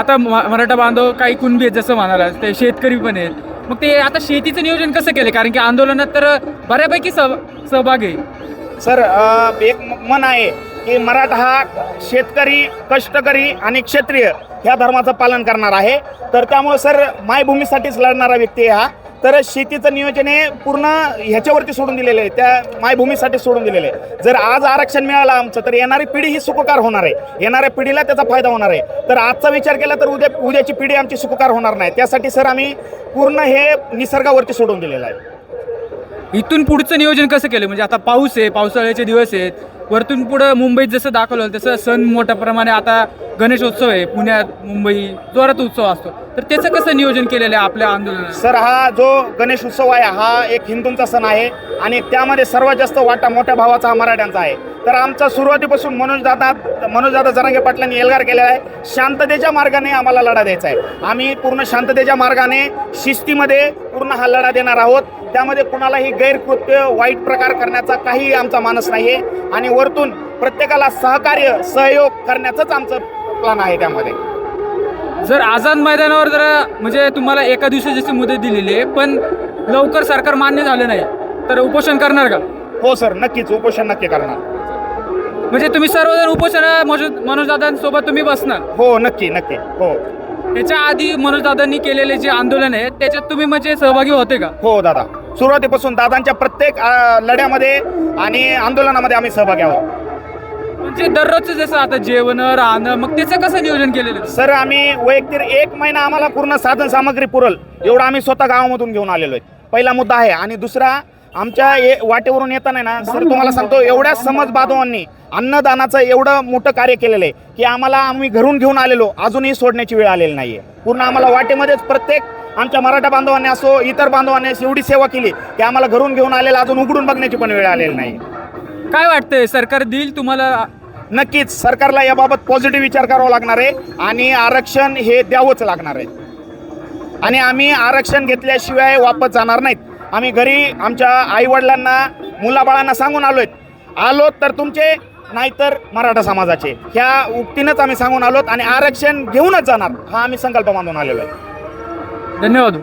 आता म- मराठा बांधव काही कुणबी आहेत जसं म्हणाला ते शेतकरी पण आहेत. मग ते आता शेतीचं नियोजन कसं केलं? कारण की आंदोलनात तर बऱ्यापैकी सह सहभाग आहे सर एक मन आहे की मराठा हा शेतकरी कष्टकरी आणि क्षेत्रीय ह्या धर्माचं पालन करणार आहे. तर त्यामुळे सर मायभूमीसाठीच लढणारा व्यक्ती आहे हा. तर शेतीचं नियोजन हे पूर्ण ह्याच्यावरती सोडून दिलेलं आहे. त्या मायभूमीसाठी सोडून दिलेलं आहे. जर आज आरक्षण मिळालं आमचं तर येणारी पिढी ही सुखकार होणार आहे. येणाऱ्या पिढीला त्याचा फायदा होणार आहे. तर आजचा विचार केला तर उद्या उद्याची पिढी आमची सुखकार होणार नाही. त्यासाठी सर आम्ही पूर्ण हे निसर्गावरती सोडून दिलेलं आहे. इथून पुढचं नियोजन कसं केलं? म्हणजे आता पाऊस आहे पावसाळ्याचे दिवस आहेत. वरतून पुढं मुंबईत जसं दाखवलं तसं सण मोठ्या प्रमाणे आता गणेशोत्सव आहे. पुण्यात मुंबई जोरात उत्सव असतो. तर त्याचं कसं नियोजन केलेलं आहे आपल्या आंदोलनात सर हा जो गणेश उत्सव आहे हा एक हिंदूंचा सण आहे आणि त्यामध्ये सर्वात जास्त वाटा मोठ्या भावाचा हा मराठ्यांचा आहे. तर आमचा सुरुवातीपासून मनोजदादा मनोजदादा जरांगे पाटलांनी एल्गार केलेला आहे. शांततेच्या मार्गाने आम्हाला लढा द्यायचा आहे. आम्ही पूर्ण शांततेच्या मार्गाने शिस्तीमध्ये पूर्ण हा लढा देणार आहोत. त्यामध्ये कुणालाही गैरकृत्य वाईट प्रकार करण्याचा काही आमचा मानस नाही आहे आणि वरतून प्रत्येकाला सहकार्य सहयोग करण्याचंच आमचं प्लान आहे त्यामध्ये. जर आझाद मैदानावर जर म्हणजे तुम्हाला एका दिवसाची मुदत दिलेली आहे पण लवकर सरकार मान्य झालं नाही तर उपोषण करणार का? हो सर नक्कीच. उपोषण नक्की करणार. म्हणजे तुम्ही सर्वजण उपोषण मनोजदादांसोबत तुम्ही बसणार? हो नक्की नक्की. हो. त्याच्या आधी मनोजदादांनी केलेले जे आंदोलन आहे त्याच्यात तुम्ही म्हणजे सहभागी होते का? हो दादा. सुरुवातीपासून दादांच्या प्रत्येक लढ्यामध्ये आणि आंदोलनामध्ये आम्ही सहभागी आहोत. म्हणजे दररोजचं जसं आता जेवण राहणं मग त्याचं कसं नियोजन केलेलं? सर आम्ही वैयक्तिक एक महिना आम्हाला पूर्ण साधन सामग्री पुरल एवढं आम्ही स्वतः गावामधून घेऊन आलेलो आहे. पहिला मुद्दा आहे. आणि दुसरा आमच्या ए वाटेवरून येताना ना सर तुम्हाला सांगतो एवढ्या समज बांधवांनी अन्नदानाचं एवढं मोठं कार्य केलेलं आहे की आम्हाला आम्ही घरून घेऊन आलेलो अजूनही सोडण्याची वेळ आलेली नाही आहे पूर्ण आम्हाला वाटेमध्येच प्रत्येक आमच्या मराठा बांधवांनी असो इतर बांधवांनी एवढी सेवा केली की आम्हाला घरून घेऊन आलेलं अजून उघडून बघण्याची पण वेळ आलेली नाही. काय वाटतंय सरकार देईल तुम्हाला? नक्कीच सरकारला याबाबत पॉझिटिव्ह विचार करावा लागणार आहे आणि आरक्षण हे द्यावंच लागणार आहे. आणि आम्ही आरक्षण घेतल्याशिवाय वापस जाणार नाहीत. आम्ही घरी आमच्या आईवडिलांना मुलाबाळांना सांगून आलोय. आलो तर तुमचे नाहीतर मराठा समाजाचे. ह्या उक्तीनंच आम्ही सांगून आलोत आणि आरक्षण घेऊनच जाणार. हा आम्ही संकल्प बांधून आलेलो आहे. धन्यवाद